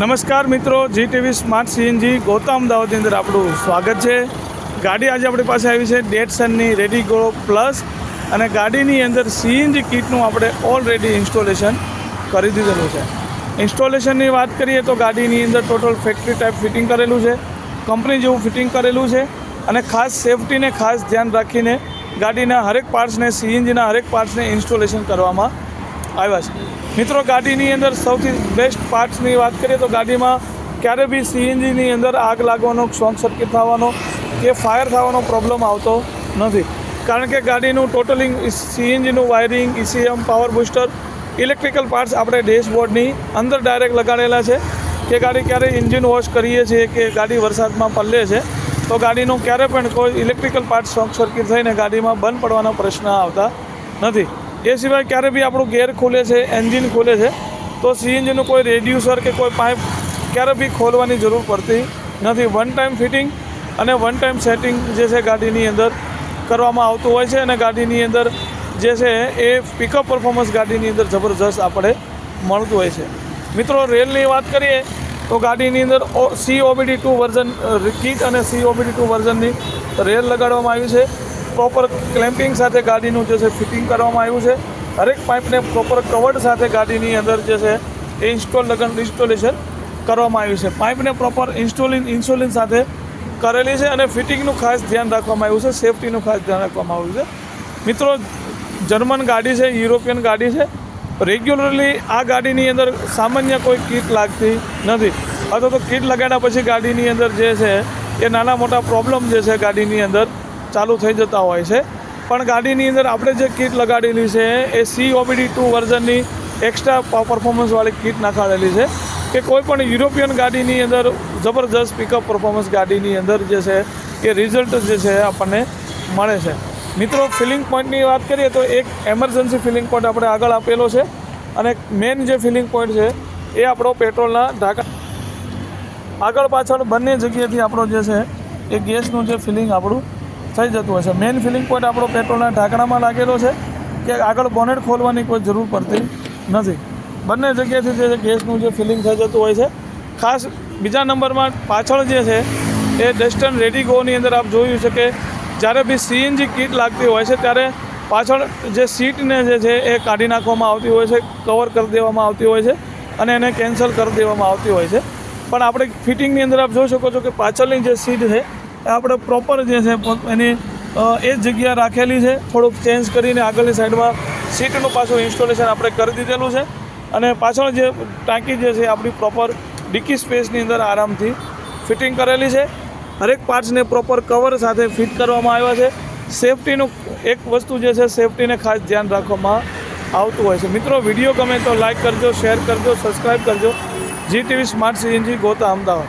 નમસ્કાર મિત્રો G TV smart CNG Gota અમદાવાદની અંદર આપણું સ્વાગત છે. ગાડી આજે આપણી પાસે આવી છે ડેટસનની રેડી ગો પ્લસ અને ગાડીની અંદર સીએનજી કિટનું આપણે ઓલરેડી ઇન્સ્ટોલેશન કરી દીધેલું છે. ઇન્સ્ટોલેશનની વાત કરીએ તો ગાડીની અંદર ટોટલ ફેક્ટરી ટાઈપ ફિટિંગ કરેલું છે કંપની જેવું ફિટિંગ કરેલું છે અને ખાસ સેફટીને ખાસ ધ્યાન રાખીને ગાડીના હરેક પાર્ટ્સને સીએનજીના હરેક પાર્ટ્સને ઇન્સ્ટોલેશન કરવામાં આવ્યા છે. મિત્રો, ગાડીની અંદર સૌથી બેસ્ટ પાર્ટ્સની વાત કરીએ તો ગાડીમાં ક્યારે બી સીએનજીની અંદર આગ લાગવાનો શોર્ટ સર્કિટ થવાનો કે ફાયર થવાનો પ્રોબ્લેમ આવતો નથી. કારણ કે ગાડીનું totalling સીએનજીનું wiring ECM power booster electrical parts આપણે ડેશબોર્ડની અંદર ડાયરેક્ટ લગાડેલા છે કે ગાડી ક્યારે ઇન્જિન વોશ કરીએ છીએ કે ગાડી વરસાદમાં પલ્લે છે, તો ગાડીનું ક્યારે પણ કોઈ ઇલેક્ટ્રિકલ પાર્ટ શોર્ટ સર્કિટ થઈને ગાડીમાં બંધ પડવાનો પ્રશ્ન આવતા નથી. એ સિવાય ક્યારે બી આપણું ગેર ખુલે છે, એન્જિન ખુલે છે, તો સીએનજીનું કોઈ રેડ્યુસર કે કોઈ પાઇપ ક્યારે બી ખોલવાની જરૂર પડતી નથી. વન ટાઈમ ફિટિંગ અને વન ટાઈમ સેટિંગ જે છે ગાડીની અંદર કરવામાં આવતું હોય છે અને ગાડીની અંદર જે છે એ પિકઅપ પરફોર્મન્સ ગાડીની અંદર જબરજસ્ત આપણે મળતું હોય છે. મિત્રો, રેલની વાત કરીએ તો ગાડીની અંદર C OBD two version kit અને સી ઓબીડી ટુ વર્ઝનની રેલ લગાડવામાં આવી છે. પ્રોપર ક્લેમ્પિંગ સાથે ગાડીનું જે છે ફિટિંગ કરવામાં આવ્યું છે. હરેક પાઇપને પ્રોપર કવર્ડ સાથે ગાડીની અંદર જે છે એ ઇન્સ્ટોલ લગન ઇન્સ્ટોલેશન કરવામાં આવ્યું છે. પાઇપને પ્રોપર ઇન્સ્ટોલિંગ ઇન્સ્ટોલિંગ સાથે કરેલી છે અને ફિટિંગનું ખાસ ધ્યાન રાખવામાં આવ્યું છે. સેફટીનું ખાસ ધ્યાન રાખવામાં આવ્યું છે. મિત્રો, જર્મન ગાડી છે, યુરોપિયન ગાડી છે. રેગ્યુલરલી આ ગાડીની અંદર સામાન્ય કોઈ કીટ લાગતી નથી. અથવા તો કીટ લગાડ્યા પછી ગાડીની અંદર જે છે એ નાના મોટા પ્રોબ્લેમ જે છે ગાડીની અંદર ચાલુ થઈ જતા હોય છે. પણ ગાડીની અંદર આપણે જે કીટ લગાડેલી છે એ સી ઓબીડી ટુ વર્ઝનની એક્સ્ટ્રા પરફોર્મન્સવાળી કીટ નાખાડેલી છે કે કોઈ પણ યુરોપિયન ગાડીની અંદર જબરજસ્ત પિકઅપ પરફોર્મન્સ ગાડીની અંદર જે છે એ રિઝલ્ટ જે છે આપણને મળે છે. મિત્રો ફિલિંગ પોઈન્ટની વાત કરીએ તો એક એમરજન્સી ફિલિંગ પોઈન્ટ આપણે આગળ આપેલો છે અને મેઇન જે ફિલિંગ પોઈન્ટ છે એ આપણો પેટ્રોલના ઢાંકા આગળ પાછળ બંને જગ્યાએથી આપણો જે છે એ ગેસનું જે ફિલિંગ આપણું થઈ જતું હોય છે મેઇન ફિલિંગ પોઈન્ટ આપણો પેટ્રોલના ઢાંકણામાં લાગેલો છે કે આગળ બોનેટ ખોલવાની કોઈ જરૂર પડતી નથી. બંને જગ્યાએથી જે ગેસનું જે ફિલિંગ થઈ જતું હોય છે. ખાસ બીજા નંબરમાં પાછળ જે છે એ ડસ્ટન રેડી ગોની અંદર આપ જોયું છે કે જ્યારે બી સીએનજી કીટ લાગતી હોય છે ત્યારે પાછળ જે સીટને જે છે એ કાઢી નાખવામાં આવતી હોય છે કવર કરી દેવામાં આવતી હોય છે અને એને કેન્સલ કરી દેવામાં આવતી હોય છે. પણ આપણે ફિટિંગની અંદર આપ જોઈ શકો છો કે પાછળની જે સીટ છે આપણે પ્રોપર જે છે, એની એ જ જગ્યા રાખેલી છે. થોડુંક ચેન્જ કરીને આગળની સાઈડમાં સીટનું પાછું ઇન્સ્ટોલેશન આપણે કરી દીધેલું છે. અને પાછળ જે ટાંકી જે છે આપણી પ્રોપર ડિકી સ્પેસની અંદર આરામથી ફિટિંગ કરેલી છે. હરેક પાર્ટ્સને પ્રોપર કવર સાથે ફિટ કરવામાં આવ્યા છે. સેફટીનું એક વસ્તુ જે છે સેફટીને ખાસ ધ્યાન રાખવામાં આવતું હોય છે. મિત્રો વીડિયો ગમે તો લાઇક કરજો શેર કરજો સબસ્ક્રાઈબ કરજો. G TV smart CNG Gota Ahmedabad.